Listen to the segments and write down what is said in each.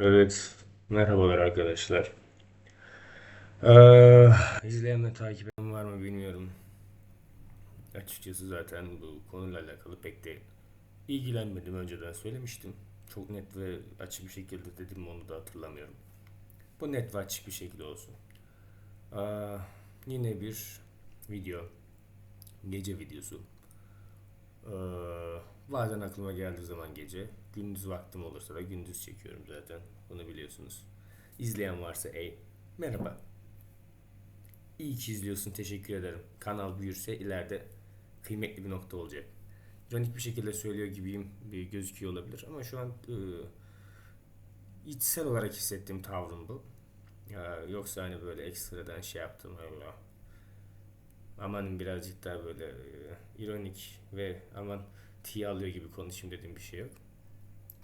Evet, merhabalar arkadaşlar. Ee, izleyen ve takip eden var mı bilmiyorum. Açıkçası zaten bu konuyla alakalı pek de ilgilenmedim. Önceden söylemiştim. Çok net ve açık bir şekilde dedim onu da hatırlamıyorum. Bu net ve açık bir şekilde olsun. Aa, yine bir video. Gece videosu. Ee, bazen aklıma geldiği zaman gece. Gündüz vaktim olursa da gündüz çekiyorum zaten. Bunu biliyorsunuz. İzleyen varsa ey. Merhaba. İyi ki izliyorsun. Teşekkür ederim. Kanal büyürse ileride kıymetli bir nokta olacak. İronik bir şekilde söylüyor gibiyim. Bir gözüküyor olabilir ama şu an e, içsel olarak hissettiğim tavrım bu. Ya, yoksa hani böyle ekstradan şey yaptım Allah. Amanın birazcık daha böyle e, ironik ve aman tiye alıyor gibi konuşayım dediğim bir şey yok.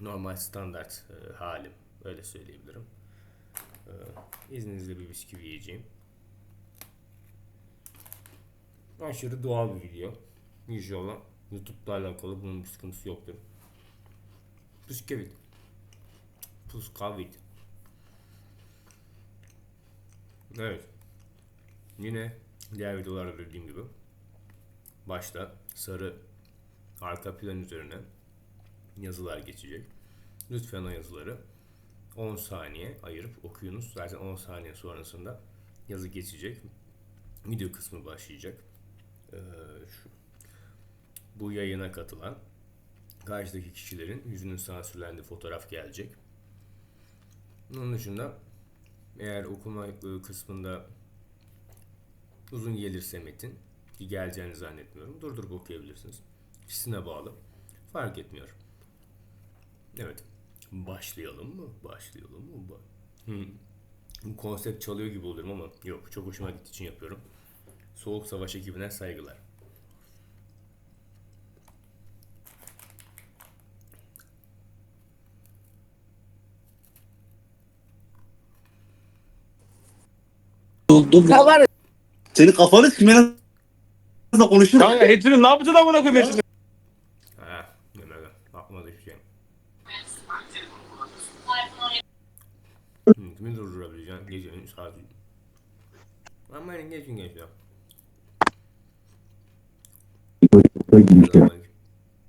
Normal standart e, halim. Öyle söyleyebilirim. E, izninizle bir bisküvi yiyeceğim. Aşırı doğal bir video. İnşallah YouTube'la alakalı bunun bir sıkıntısı yoktur. Bisküvit. Puskavit. Evet. Yine diğer videolarda dediğim gibi başta sarı arka plan üzerine yazılar geçecek. Lütfen o yazıları 10 saniye ayırıp okuyunuz. Zaten 10 saniye sonrasında yazı geçecek. Video kısmı başlayacak. Ee, şu, bu yayına katılan karşıdaki kişilerin yüzünün sansürlendiği fotoğraf gelecek. Onun dışında eğer okuma e, kısmında uzun gelirse metin ki geleceğini zannetmiyorum. Durdurup okuyabilirsiniz. Kişisine bağlı. Fark etmiyor. Evet. Başlayalım mı? Başlayalım mı? Ba- Hı. Bu konsept çalıyor gibi olurum ama yok. Çok hoşuma gittiği için yapıyorum. Soğuk Savaş ekibine saygılar. Oldu. Ya var Senin kafanı kime nasıl konuşur? Kanka Hatter'ın ne yapacaksın amına koyayım Hatter'ın? Ha, yemeğe bakmadı hiçbir şey. Hı, Kimi durdurabileceksin gecenin saati? Ama benim geçin geçiyor.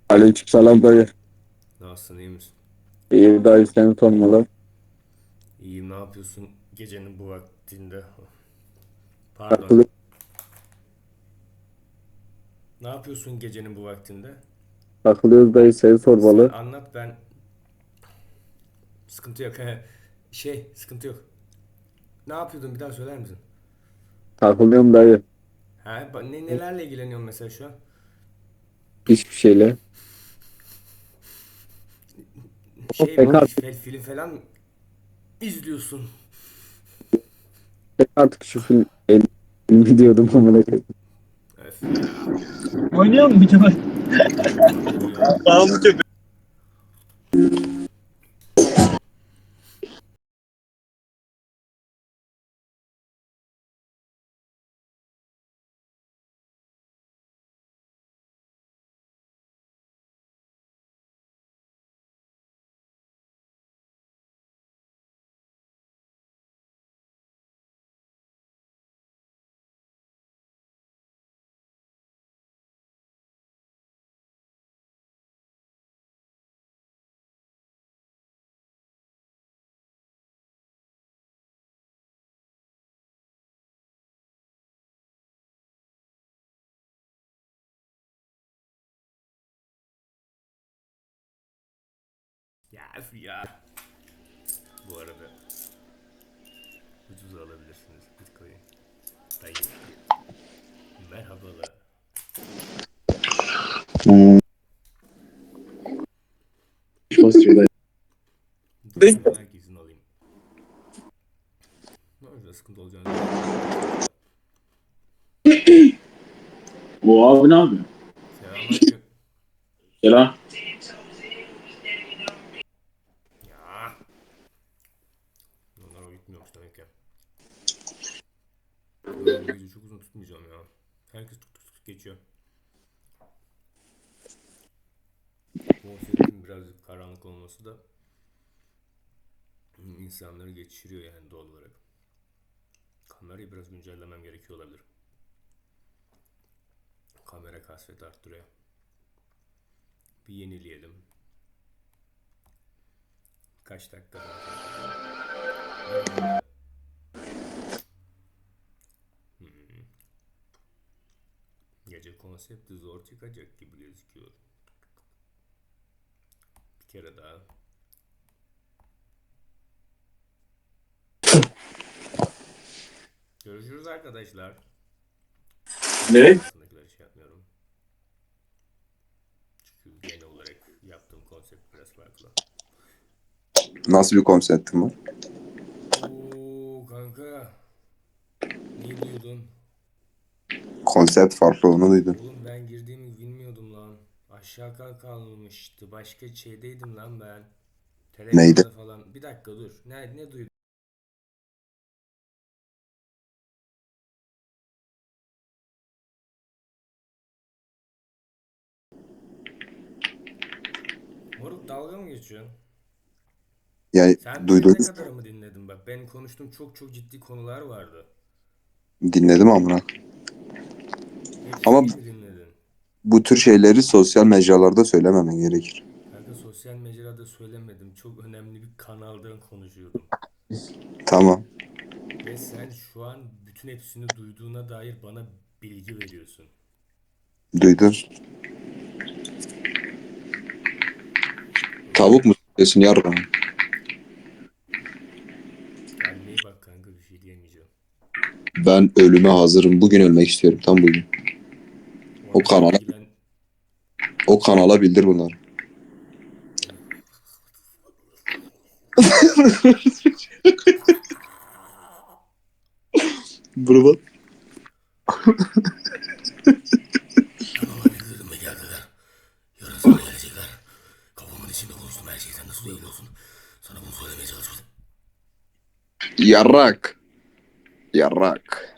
Aleyküm selam dayı. Nasılsın iyi misin? İyi dayı seni sormalı. İyiyim ne yapıyorsun gecenin bu vaktinde? Pardon. Takılı- Ne yapıyorsun gecenin bu vaktinde? Takılıyoruz dayı seni sormalı. Anlat ben. Sıkıntı yok. Şey sıkıntı yok. Ne yapıyordun bir daha söyler misin? Takılıyorum dayı. Ha, ne, nelerle ilgileniyorsun mesela şu an? Hiçbir şeyle. Şey Pek artık- fel- film falan mı izliyorsun? Ben artık şu film elimi diyordum amına koyayım. Ya. Oynayalım bir kere. Tamam köpek. Ya öf ya. Bu arada ucuz alabilirsiniz Bitcoin. Dayı. Merhabalar. Basıyor dayı. Dur herkesin alayım. Ne olacak sıkıntı olacağını. Bu abi ne yapıyor? Selamünaleyküm. Selam. Ya. Onlara gitmiyormuş demek ya. Bu videoyu çok uzun tutmayacağım ya. Herkes tuk tuk tuk geçiyor. Konseptin birazcık karanlık olması da insanları geçiriyor yani doğal olarak. Kamerayı biraz güncellemem gerekiyor olabilir. Kamera kasveti arttırıyor. Bir yenileyelim. Kaç dakika daha? Hmm. Gece konsepti zor çıkacak gibi gözüküyor. Bir kere daha. Görüşürüz arkadaşlar. Ne? Şey yapmıyorum. Çünkü genel olarak yaptığım konsept biraz farklı. Nasıl bir konseptim var? Oo kanka. Ne diyordun? Konsept farklı onu duydum. Oğlum ben girdiğimi bilmiyordum lan. Aşağı kal kalmıştı. Başka şeydeydim lan ben. Neydi? Telefonda falan. Bir dakika dur. Ne ne duydun? Moruk dalga mı geçiyorsun? Yani Sen duydum. ne kadar mı dinledin bak. Ben konuştuğum çok çok ciddi konular vardı. Dinledim amına. Ama- mi dinledin? Bu tür şeyleri sosyal mecralarda söylememen gerekir. Kanka sosyal mecrada söylemedim. Çok önemli bir kanaldan konuşuyordum. Tamam. Ve sen şu an bütün hepsini duyduğuna dair bana bilgi veriyorsun. Duydun. Tavuk mu diyorsun yarra? Kendine iyi bak kanka bir şey diyemeyeceğim. Ben ölüme hazırım. Bugün ölmek istiyorum. Tam bugün. O kanala- O kanala bildir bunları. Tamam hadi dedim ve geldiler. Yarın sana gelecekler. Kafamın içinde konuştum her şeyden nasıl duyuyorsun? Sana bunu söylemeye çalışmadım. Yarrak. Yarrak.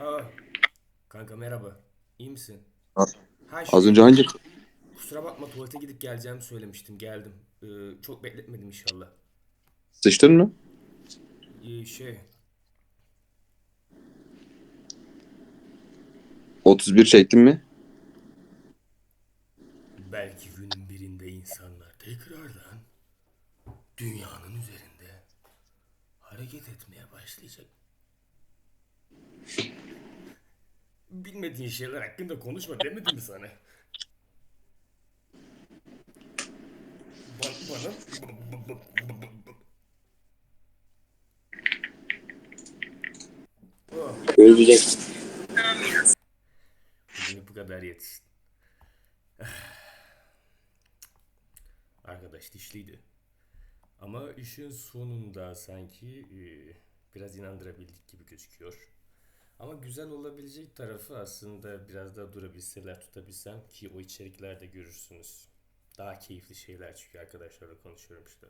Aa, kanka merhaba. İyi misin? Ha, Ha, Az şey, önce hangi Kusura bakma tuvalete gidip geleceğimi söylemiştim. Geldim. Ee, çok bekletmedim inşallah. sıçtın mı? Ee, şey 31 çektin mi? Belki günün birinde insanlar tekrardan dünyanın üzerinde hareket etmeye başlayacak. Bilmediğin şeyler hakkında konuşma demedim mi sana? Ba- bana Oh. Ölecek. Bugün bu kadar yetişti. Arkadaş dişliydi. Ama işin sonunda sanki e, biraz inandırabildik gibi gözüküyor. Ama güzel olabilecek tarafı aslında biraz daha durabilseler tutabilsem ki o içeriklerde görürsünüz. Daha keyifli şeyler çünkü arkadaşlarla konuşuyorum işte.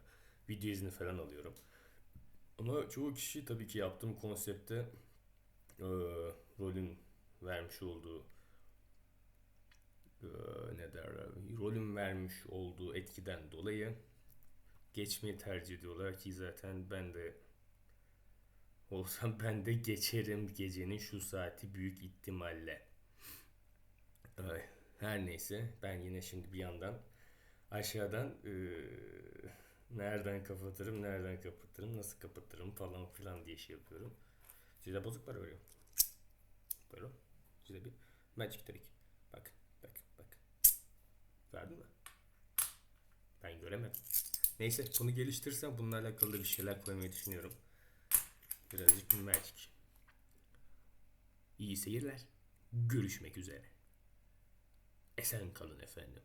Video izni falan alıyorum. Ama çoğu kişi tabii ki yaptığım konsepte e, rolün vermiş olduğu e, ne derler rolün vermiş olduğu etkiden dolayı geçmeyi tercih ediyorlar ki zaten ben de olsam ben de geçerim gecenin şu saati büyük ihtimalle. Her neyse ben yine şimdi bir yandan aşağıdan e, nereden kapatırım nereden kapatırım nasıl kapatırım falan filan diye şey yapıyorum. Size bozuk para veriyorum. Böyle. Size bir magic trick. Bak, bak, bak. Gördün mü? Ben göremedim. Neyse bunu geliştirirsem bununla alakalı bir şeyler koymayı düşünüyorum. Birazcık magic. İyi seyirler. Görüşmek üzere. Esen kalın efendim.